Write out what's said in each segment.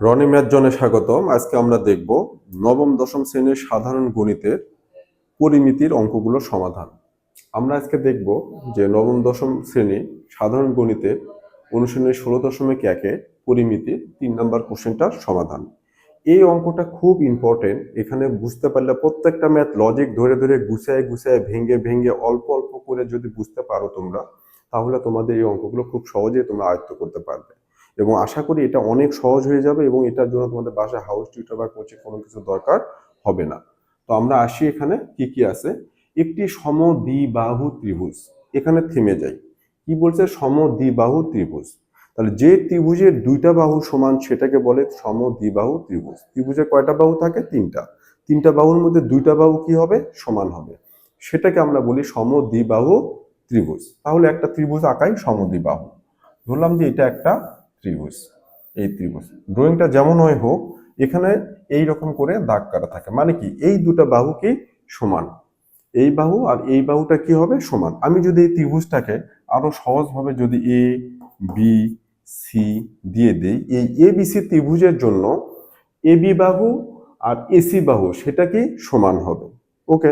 Roni math জনে স্বাগতম। আজকে আমরা দেখব নবম, দশম শ্রেণির সাধারণ গণিতের পরিমিতির অঙ্কগুলো সমাধান। আমরা আজকে দেখব যে নবম, দশম শ্রেণি সাধারণ গণিতের অনুশীলনী ষোলো দশমিক একে পরিমিতি তিন নম্বর কোশ্চেনটার সমাধান। এই অঙ্কটা খুব ইম্পর্টেন্ট এখানে বুঝতে পারলে প্রত্যেকটা ম্যাথ লজিক ধরে ধরে গুছায় গুছায় ভেঙে ভেঙে অল্প অল্প করে যদি বুঝতে পারো তোমরা, তাহলে তোমাদের এই অঙ্কগুলো খুব সহজেই তোমরা আয়ত্ত করতে পারবে। এবং আশা করি এটা অনেক সহজ হয়ে যাবে এবং এটার জন্য তোমাদের বাসায় হাউস টিউটার বা কোচিং কোনো কিছু দরকার হবে না। তো আমরা আসি এখানে, কি কি আছে? একটি সম দ্বিবাহু ত্রিভুজ, এখানে থেমে যাই। কি বলছে? সম দ্বিবাহু ত্রিভুজ। তাহলে যে ত্রিভুজের দুইটা বাহু সমান সেটাকে বলে সম দ্বিবাহু ত্রিভুজ ত্রিভুজের কয়টা বাহু থাকে? তিনটা। তিনটা বাহুর মধ্যে দুইটা বাহু কি হবে? সমান হবে। সেটাকে আমরা বলি সম দ্বিবাহু ত্রিভুজ। তাহলে একটা ত্রিভুজ আঁকাই সম দ্বিবাহু ধরলাম যে এটা একটা ত্রিভুজ, এই ত্রিভুজ। ড্রয়িংটা যেমন হয় হোক, এখানে এই রকম করে দাগ কাটা থাকে। মানে কি? এই দুটো বাহু কি সমান। এই বাহু আর এই বাহুটা কি হবে? সমান। আমি যদি এই ত্রিভুজটাকে আরও সহজভাবে যদি এ বি সি দিয়ে দেই, এই এ বি সি ত্রিভুজের জন্য এ বি বাহু আর এসি বাহু, সেটা কি? সমান হবে। ওকে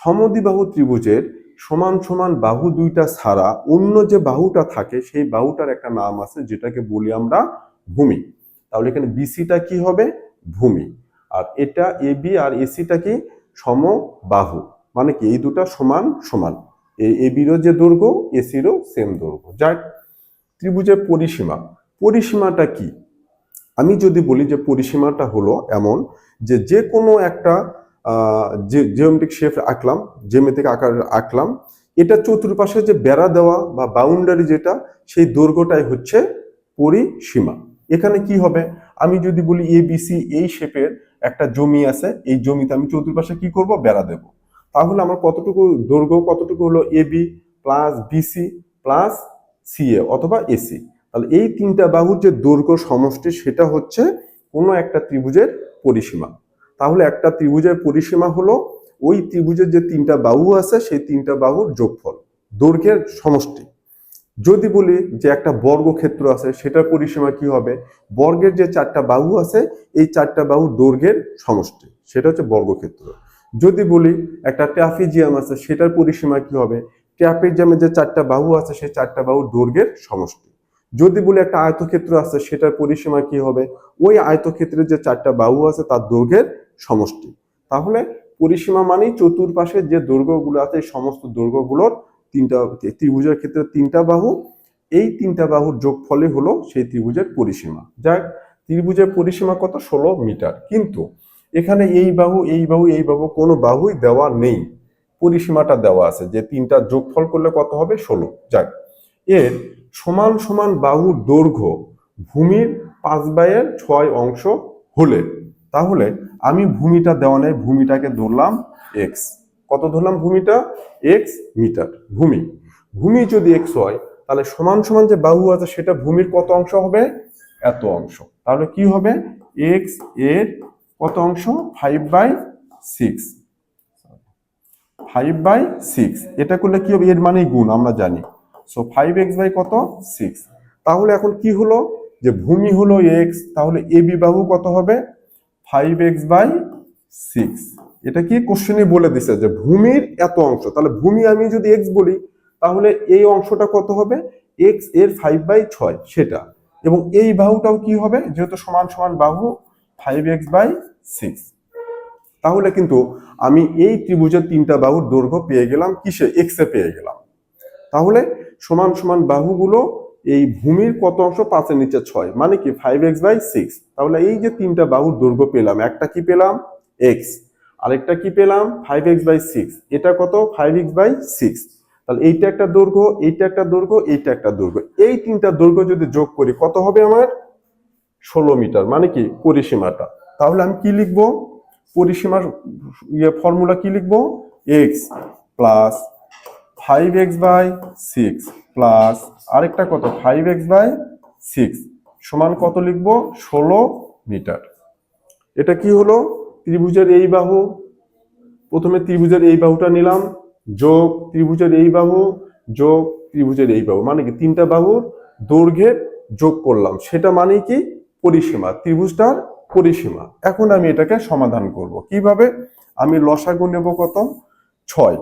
সমদ্বিবাহু ত্রিভুজের সমান সমান বাহু দুইটা ছাড়া অন্য যে বাহুটা থাকে, সেই বাহুটার একটা নাম আছে, যেটাকে বলি আমরা ভূমি। তাহলে এখানে বিসিটা কি হবে? ভূমি। আর এটা এ বি আর এসিটা কি? সমবাহু। মানে কি? এই দুটা সমান সমান। এই এ বিরও যে দৈর্ঘ্য এসিরও সেম দৈর্ঘ্য যাক ত্রিভুজের পরিসীমা। পরিসীমাটা কি? আমি যদি বলি যে পরিসীমাটা হলো এমন যে যে কোনো একটা জিওমেট্রিক শেপ আঁকলাম জিওমেট্রিক আকার আঁকলাম, এটা চতুর্পাশে যে বেড়া দেওয়া বা বাউন্ডারি যেটা, সেই দৈর্ঘ্যটাই হচ্ছে পরিসীমা। এখানে কি হবে? আমি যদি বলি এ বিসি এই শেপের একটা জমি আছে, এই জমিতে আমি চতুর্পাশে কি করব? বেড়া দেব। তাহলে আমার কতটুকু দৈর্ঘ্য, কতটুকু হলো A B plus BC plus CA অথবা এসি তাহলে এই তিনটা বাহুর যে দৈর্ঘ্য সমষ্টি, সেটা হচ্ছে কোনো একটা ত্রিভুজের পরিসীমা। তাহলে একটা ত্রিভুজের পরিসীমা হলো ওই ত্রিভুজের যে তিনটা বাহু আছে, সেই তিনটা বাহুর যোগফল, দৈর্ঘ্যের সমষ্টি। যদি বলি যে একটা বর্গক্ষেত্র আছে, সেটার পরিসীমা কি হবে? বর্গের যে চারটা বাহু আছে, এই চারটা বাহু দৈর্ঘ্যের সমষ্টি, সেটা হচ্ছে বর্গক্ষেত্র। যদি বলি একটা ট্রাফিজিয়াম আছে, সেটার পরিসীমা কি হবে? ট্রাফিজিয়ামের যে চারটা বাহু আছে, সেই চারটা বাহু দৈর্ঘ্যের সমষ্টি। যদি বলি একটা আয়তক্ষেত্র আছে, সেটার পরিসীমা কি হবে? ওই আয়তক্ষেত্রের যে চারটা বাহু আছে, তার দৈর্ঘ্যের সমষ্টি। তাহলে পরিসীমা মানেই চতুর্পাশের যে দৈর্ঘ্যগুলো আছে সমস্ত দৈর্ঘ্যগুলোর তিনটা, ত্রিভুজের ক্ষেত্রে তিনটা বাহু, এই তিনটা বাহুর যোগফলে হলো সেই ত্রিভুজের পরিসীমা। যাক, ত্রিভুজের পরিসীমা কত? ষোলো মিটার। কিন্তু এখানে এই বাহু এই বাহু এই বাহু কোনো বাহুই দেওয়া নেই। পরিসীমাটা দেওয়া আছে যে তিনটা যোগফল করলে কত হবে? ষোলো। যাক, এর সমান সমান বাহুর দৈর্ঘ্য ভূমির পাঁচ বাইয়ের ছয় অংশ হলে তাহলে আমি ভূমিটা দেওয়া নেই, ভূমিটাকে ধরলাম এক্স কত ধরলাম ভূমিটা? এক্স মিটার, ভূমি। ভূমি যদি এক্স হয়, তাহলে সমান সমান যে বাহু আছে, সেটা ভূমির কত অংশ হবে? এত অংশ। তাহলে কি হবে? এক্সের কত অংশ? Five by six five by six এটা করলে কি হবে? এর মানেই গুণ, আমরা জানি। সো ফাইভ এক্স বাই কত? সিক্স তাহলে এখন কি হলো? যে ভূমি হলো এক্স তাহলে এ বাহু কত হবে? ফাইভ এক্স বাই সিক্স এটা কি কোশ্চেনে বলে দিছে যে ভূমির এত অংশ। তাহলে ভূমি আমি যদি এক্স বলি, তাহলে এই অংশটা কত হবে? এক্সের ফাইভ বাই ছয়, সেটা। এবং এই বাহুটাও কি হবে? যেহেতু সমান সমান বাহু ফাইভ এক্স বাই সিক্স তাহলে কিন্তু আমি এই ত্রিভুজের তিনটা বাহুর দৈর্ঘ্য পেয়ে গেলাম, কিসে? এক্সে পেয়ে গেলাম। তাহলে সমান সমান বাহুগুলো এই ভূমির কত অংশ পাঁচের নিচে ছয়? মানে কি ফাইভ এক্স বাই সিক্স তাহলে এই যে তিনটা বাহুর দৈর্ঘ্য পেলাম, একটা কি পেলাম? এক্স আরেকটা কি পেলাম? ফাইভ এক্স বাই সিক্স এটা কত? ফাইভ এক্স বাই সিক্স তাহলে এইটা একটা দৈর্ঘ্য, এইটা একটা দৈর্ঘ্য, এইটা একটা দৈর্ঘ্য। এই তিনটা দৈর্ঘ্য যদি যোগ করি, কত হবে আমার? ষোলো মিটার মানে কি? পরিসীমাটা। তাহলে আমি কি লিখব? পরিসীমার ইয়ে ফর্মুলা কি লিখব? X plus five X by six plus আরেকটা কত? ফাইভ এক্স বাই সিক্স সমান কত লিখব? ষোলো মিটার। এটা কি হলো? ত্রিভুজের এই বাহু। প্রথমে ত্রিভুজের এই বাহুটা নিলাম। যোগ ত্রিভুজের এই বাহু, যোগ ত্রিভুজের এই বাহু। মানে কি? তিনটা বাহুর দৈর্ঘ্যের যোগ করলাম। সেটা মানে কি? পরিসীমা। ত্রিভুজটার পরিসীমা। এখন আমি এটাকে সমাধান করব। কীভাবে? আমি লসাগু নেব কত? ছয়।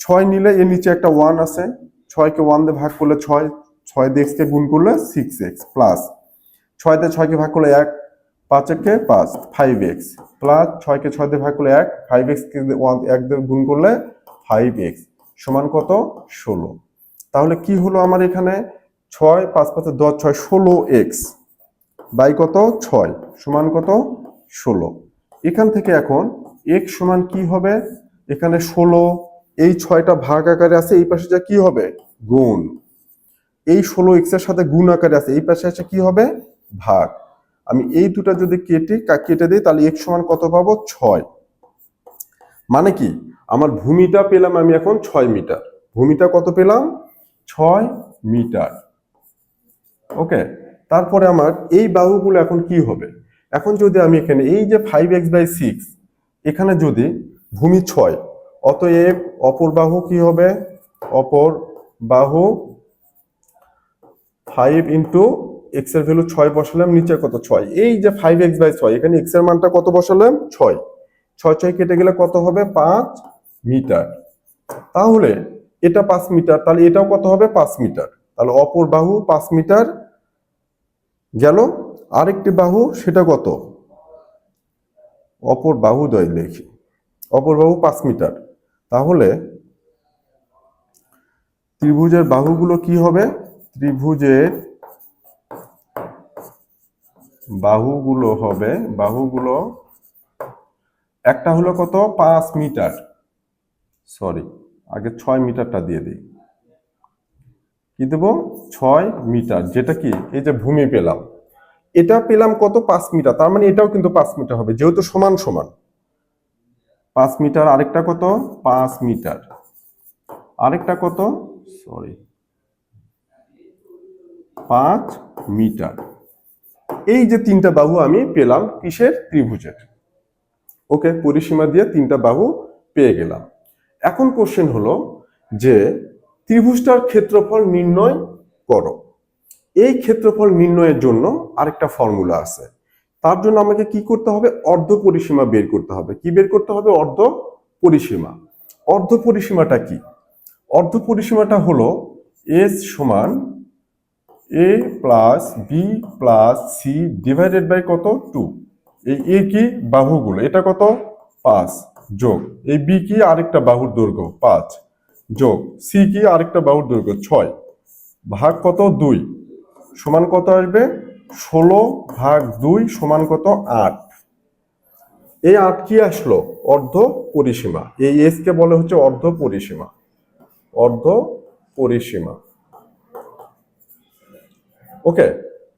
ছয় নিলে এর নিচে একটা ওয়ান আছে। ছয়কে ওয়ান দিয়ে ভাগ করলে ছয় ছয় দিয়ে এক্সকে গুণ করলে সিক্স এক্স প্লাস ছয় দিয়ে ছয়কে ভাগ করলে এক, পাঁচ একে পাঁচ ফাইভ এক্স প্লাস ছয়কে ছয় দিয়ে ভাগ করলে এক ফাইভ এক্স ওয়ান এক দিয়ে গুণ করলে ফাইভ এক্স সমান কত? ষোলো। তাহলে কি হলো আমার এখানে? ছয় পাঁচ পাঁচে দশ, ছয়, ষোলো এক্স বাই কত? ছয়, সমান কত? ষোলো। এখান থেকে এখন এক্স সমান কি হবে? এখানে ষোলো এই ছয়টা ভাগ আকারে আছে, এই পাশে যা কি হবে? গুণ। এই ষোলো এক্সের সাথে গুণ আকারে আছে, এই পাশে আছে কি হবে? ভাগ। আমি এই দুটা যদি কেটে কেটে দিই, তাহলে এক্স সমান কত পাবো? ছয়। মানে কি? আমার ভূমিটা পেলাম আমি এখন ছয় মিটার। ভূমিটা কত পেলাম? ছয় মিটার। ওকে? তারপরে আমার এই বাহুগুলো এখন কি হবে? এখন যদি আমি এখানে এই যে ফাইভ এক্স বাই সিক্স এখানে যদি ভূমি ছয় অতএব অপর বাহু কি হবে? অপর বাহু ফাইভ ইন্টু এক্সের ভ্যালু ছয় বসালাম নিচে কত? ছয়। এই যে ফাইভ এক্স বাই ছয়, এখানে এক্সের মানটা কত বসালাম? ছয়। ছয় ছয় কেটে গেলে কত হবে? পাঁচ মিটার। তাহলে এটা পাঁচ মিটার, তাহলে এটাও কত হবে? পাঁচ মিটার। তাহলে অপর বাহু পাঁচ মিটার গেল। আরেকটি বাহু, সেটা কত? অপর বাহু দয় লেখি। অপর বাহু পাঁচ মিটার। তাহলে ত্রিভুজের বাহুগুলো কি হবে? ত্রিভুজের বাহুগুলো হবে, বাহুগুলো একটা হলো কত? পাঁচ মিটার। সরি আগে ছয় মিটারটা দিয়ে দিই। কি দেবো? ছয় মিটার, যেটা কি? এই যে ভূমি পেলাম। এটা পেলাম কত? পাঁচ মিটার, তার মানে এটাও কিন্তু পাঁচ মিটার হবে, যেহেতু সমান সমান। পাঁচ মিটার, আরেকটা কত? পাঁচ মিটার। আরেকটা কত? সরি। পাঁচ মিটার। এই যে তিনটা বাহু আমি পেলাম কিসের? ত্রিভুজের। ওকে, পরিসীমা দিয়ে তিনটা বাহু পেয়ে গেলাম। এখন কোশ্চেন হলো যে ত্রিভুজটার ক্ষেত্রফল নির্ণয় করো। এই ক্ষেত্রফল নির্ণয়ের জন্য আরেকটা ফর্মুলা আছে। তার জন্য আমাকে কি করতে হবে? অর্ধ পরিসীমা বের করতে হবে। কি বের করতে হবে? অর্ধ পরিসীমা। অর্ধ পরিসীমাটা কি? অর্ধ পরিসীমাটা হলো এস সমান A plus B plus C divided by কত? টু এই এ কি? বাহুগুলো। এটা কত? পাঁচ। যোগ। এই বি কি? আরেকটা বাহুর দৈর্ঘ্য। পাঁচ। যোগ। সি কি? আরেকটা বাহুর দৈর্ঘ্য। ছয়। ভাগ কত? দুই। সমান কত আসবে? ষোলো ভাগ দুই সমান কত আট? এই আট কি আসলো? অর্ধ পরিসীমা। এই এস কে বলে হচ্ছে অর্ধ পরিসীমা। অর্ধ পরিসীমা। ওকে,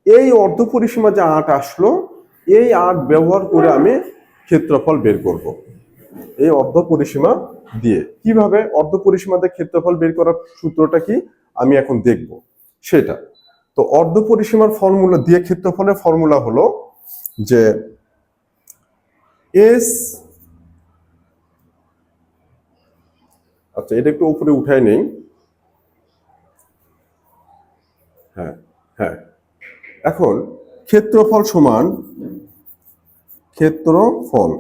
এই অর্ধ পরিসীমা যে আট আসলো, এই আট ব্যবহার করে আমি ক্ষেত্রফল বের করব। এই অর্ধ পরিসীমা দিয়ে। কীভাবে অর্ধ পরিসীমাতে ক্ষেত্রফল বের করার সূত্রটা কি? আমি এখন দেখব। সেটা। তো অর্ধ পরিসীমার ফর্মুলা দিয়ে ক্ষেত্রফলের ফর্মুলা হলো যে এস আচ্ছা এটা একটু উপরে উঠায় নেই। হ্যাঁ হ্যাঁ। এখন ক্ষেত্রফল সমান ক্ষেত্রফল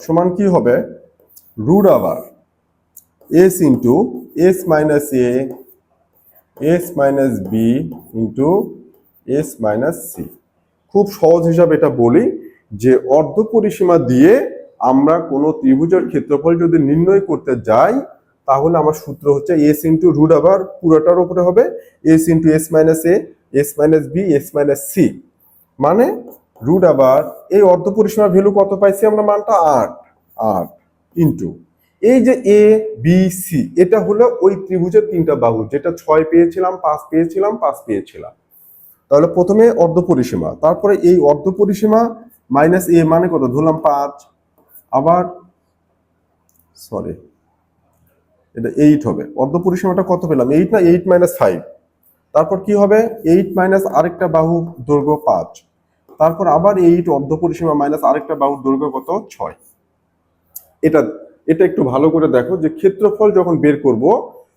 সমান কি হবে? রুট আবার S into S minus A S minus B into S minus C. খুব সহজ হিসাবে এটা বলি যে অর্ধ পরিসীমা দিয়ে আমরা কোনো ত্রিভুজের ক্ষেত্রফল যদি নির্ণয় করতে যাই, তাহলে আমার সূত্র হচ্ছে এস ইন্টু রুট আবার পুরোটার উপরে হবে। S into S minus A, S minus B, S minus C. মানে রুট আবার এই অর্ধ পরিসীমার ভ্যালু কত পাইছি আমরা? মানটা আট আট ইন্টু। এই যে এ বি সি এটা হলো ওই ত্রিভুজের তিনটা বাহু, যেটা ছয় পেয়েছিলাম, পাঁচ পেয়েছিলাম পাঁচ পেয়েছিলাম। তাহলে প্রথমে অর্ধ পরিসীমা, তারপরে এই অর্ধ পরিসীমা মাইনাস এ মানে কত? ধরলাম পাঁচ। আবার সরি এটা এইট হবে। অর্ধ পরিসীমাটা কত পেলাম? এইট না এইট মাইনাস ফাইভ তারপর কি হবে? এইট মাইনাস আরেকটা বাহু দৈর্ঘ্য পাঁচ। তারপর আবার এইট অর্ধ পরিসীমা মাইনাস আরেকটা বাহুর দৈর্ঘ্য কত? ছয়। এটা এটা একটু ভালো করে দেখো যে ক্ষেত্রফল যখন বের করব,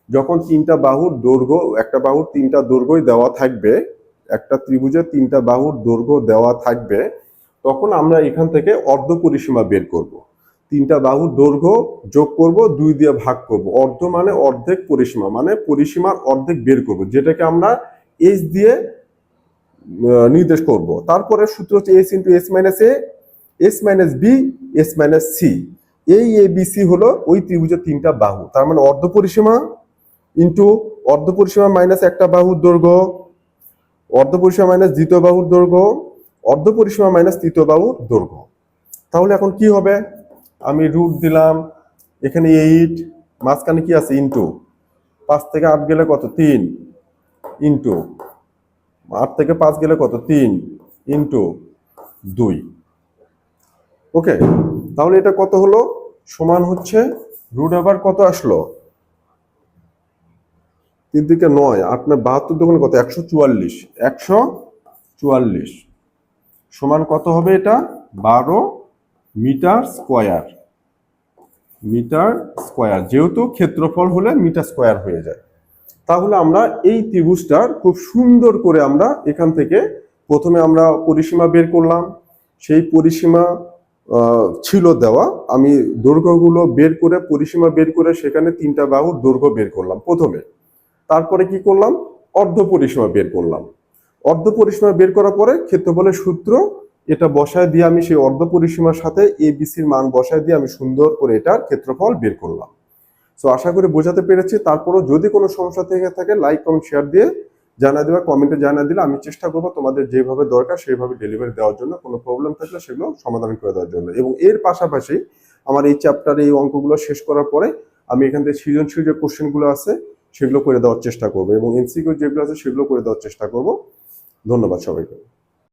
যখন তিনটা বাহুর দৈর্ঘ্য, একটা বাহুর তিনটা দৈর্ঘ্যই দেওয়া থাকবে, একটা ত্রিভুজের তিনটা বাহুর দৈর্ঘ্য দেওয়া থাকবে, তখন আমরা এখান থেকে অর্ধ পরিসীমা বের করব। তিনটা বাহুর দৈর্ঘ্য যোগ করব, দুই দিয়ে ভাগ করব। অর্ধ মানে অর্ধেক পরিসীমা মানে পরিসীমার অর্ধেক বের করব, যেটাকে আমরা এস দিয়ে নির্দেশ করব। তারপরে সূত্র হচ্ছে S into S minus A S minus B S minus C এই এ বি সি হলো ওই ত্রিভুজের তিনটা বাহু। তার মানে অর্ধ পরিসীমা ইন্টু অর্ধ পরিসীমা মাইনাস একটা বাহুর দৈর্ঘ্য, অর্ধ পরিসীমা মাইনাস দ্বিতীয় বাহুর দৈর্ঘ্য, অর্ধ পরিসীমা মাইনাস তৃতীয় বাহুর দৈর্ঘ্য। তাহলে এখন কি হবে? আমি রুট দিলাম, এখানে এইট মাঝখানে কি আছে? ইন্টু পাঁচ থেকে আট গেলে কত? তিন। ইন্টু আট থেকে পাঁচ গেলে কত? তিন। ইন্টু দুই। ওকে তাহলে এটা কত হলো? সমান হচ্ছে রুট আবার কত আসলো? তিন দিকে নয় আপনার বাহাত্তর দোকানে কত? একশো চুয়াল্লিশ। একশো চুয়াল্লিশ। সমান কত হবে এটা? বারো মিটার স্কোয়ার। Metre square. যেহেতু ক্ষেত্রফল হলে মিটার স্কোয়ার হয়ে যায়। তাহলে আমরা এই ত্রিভুজটার খুব সুন্দর করে আমরা এখান থেকে প্রথমে আমরা পরিসীমা বের করলাম। সেই পরিসীমা ছিল দেওয়া। আমি দৈর্ঘ্যগুলো বের করে, পরিসীমা বের করে সেখানে তিনটা বাহুর দৈর্ঘ্য বের করলাম প্রথমে। তারপরে কি করলাম? অর্ধ পরিসীমা বের করলাম। অর্ধ পরিসীমা বের করার পরে ক্ষেত্রফলের সূত্র এটা বসায় দিয়ে আমি সেই অর্ধ পরিসীমার সাথে এ বিসির মান বসায় দিয়ে আমি সুন্দর করে এটার ক্ষেত্রফল বের করলাম। সো আশা করি বোঝাতে পেরেছি। তারপরও যদি কোনো সমস্যা থেকে থাকে লাইক কমেন্ট শেয়ার দিয়ে জানা দেওয়া কমেন্টে জানা দিলে আমি চেষ্টা করব তোমাদের যেভাবে দরকার সেইভাবে ডেলিভারি দেওয়ার জন্য কোনো প্রবলেম থাকলে সেগুলো সমাধান করে দেওয়ার জন্য। এবং এর পাশাপাশি আমার এই চ্যাপ্টারে এই অঙ্কগুলো শেষ করার পরে আমি এখান থেকে সৃজনশীল যে কোশ্চেনগুলো আছে সেগুলো করে দেওয়ার চেষ্টা করব এবং এমসিকিউ যেগুলো আছে সেগুলো করে দেওয়ার চেষ্টা করব। ধন্যবাদ সবাইকে।